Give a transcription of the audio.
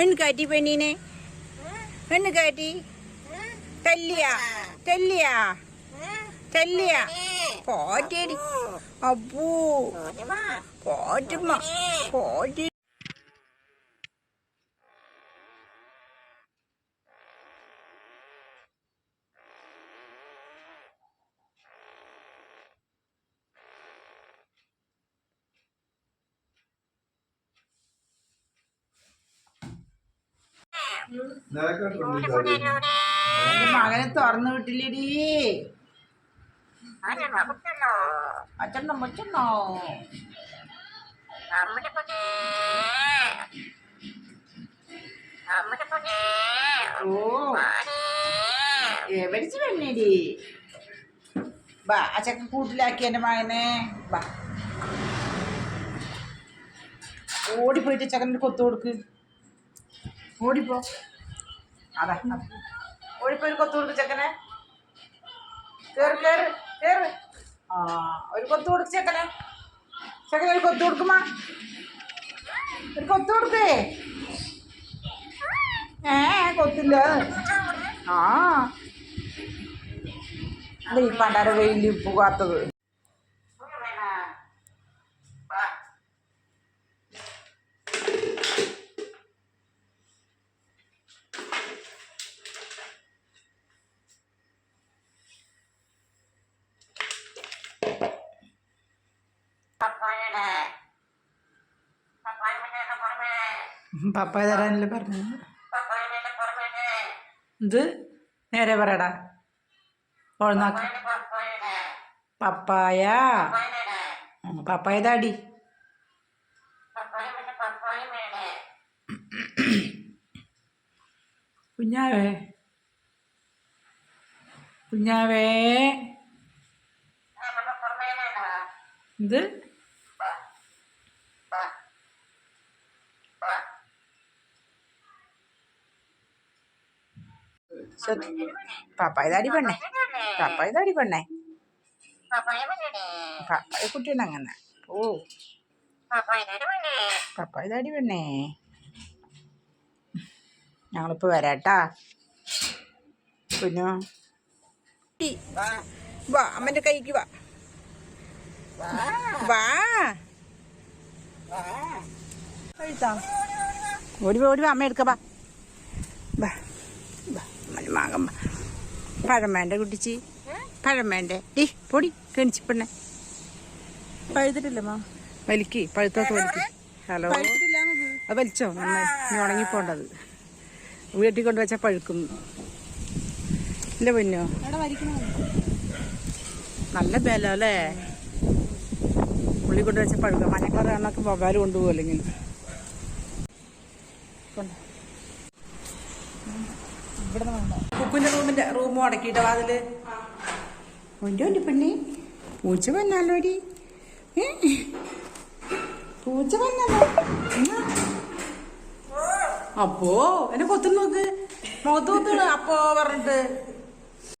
പെണ്ണ് കാറ്റി പെണ്ണീനെ? പെണ്ണ് കാറ്റി തല്ലിയ. തല്ലിയ. തല്ലിയ. പോറ്റേടി. അപ്പൂ. പോറ്റുമ്മ. പോറ്റി മകനെ തുറന്നു വിട്ടില്ലടി. അച്ഛനോ മുച്ചനോ ഓ എവിടിച്ചു പെണ്ണേടി ബാ അച്ചക്ക കൂട്ടിലാക്കി എന്റെ മകനെ. ബാ. ഓടിപ്പോയിട്ട് ചക്കന്റെ കൊത്തു കൊടുക്ക്. ഓടിപ്പോ. അതാ ഓടിപ്പോ ഒരു കൊത്തു കൊടുക്ക് ചെക്കനെ. കേറ് കേറ് കേറ്. ആ ഒരു കൊത്തു കൊടുക്ക് ചെക്കനെ. ചെക്കനെ ഒരു കൊത്തു കൊടുക്കുമാ. ഒരു കൊത്തു കൊടുക്കേ. ഏ കൊത്തില്ല. ആ. അത് ഈ പണ്ടാര വെയിൽ പോകാത്തത്. പപ്പായ തരാനല്ലേ പറഞ്ഞു ഇത് നേരെ പറയടാ. ഓൾനാക്ക് പപ്പായ. പപ്പായ താടി. കുഞ്ഞാവേ. കുഞ്ഞാവേ. ഇത് ശ്ശെ, പപ്പായ താടി പെണ്ണേ. പപ്പായ താടി പെണ്ണേ. പാപ്പായ കുട്ടിയാണ് അങ്ങനെ. ഓ. പപ്പായ താടി പെണ്ണേ. ഞങ്ങളിപ്പോ വരാട്ടാ. കുഞ്ഞു. വാ. അമ്മന്റെ കൈക്ക് വാ. വാ. ഓടി വാ, ഓടി വാ അമ്മ എടുക്ക വാ. വാ വാ അമ്മന്റെ മകൻ വാ പഴം വേണ്ട കുട്ടിച്ചി. പഴം വേണ്ടേ ഡി പൊടി കണിച്ചു പെണ്ണെ. പഴുതിട്ടില്ല മാ വലിക്ക് പഴുത്തൊക്കെ വലിക്ക്. ഹലോ. പഴുത്തിട്ടില്ല അത് വലിച്ചോ? നന്നായി. നീ ഉണങ്ങിപ്പോണ്ടത് വീട്ടിൽ കൊണ്ട് വെച്ചാൽ പഴുക്കും. ഇല്ല പൊന്നോ? നല്ല ബലോ അല്ലേ ഉള്ളി കൊണ്ട് വെച്ചാൽ പഴുക്കും. മഞ്ഞക്കളർ കണ്ണൊക്കെ പൊകാൽ കൊണ്ടുപോകും അല്ലെങ്കിൽ റൂമിന്റെ പെണ്ണി. പൂച്ച വന്നാലോ പൂച്ച വന്നാലോ? അപ്പോ എന്നെ കൊത്തു നോക്ക്. മുഖത്ത് കൊത്തു അപ്പോ പറഞ്ഞിട്ട്.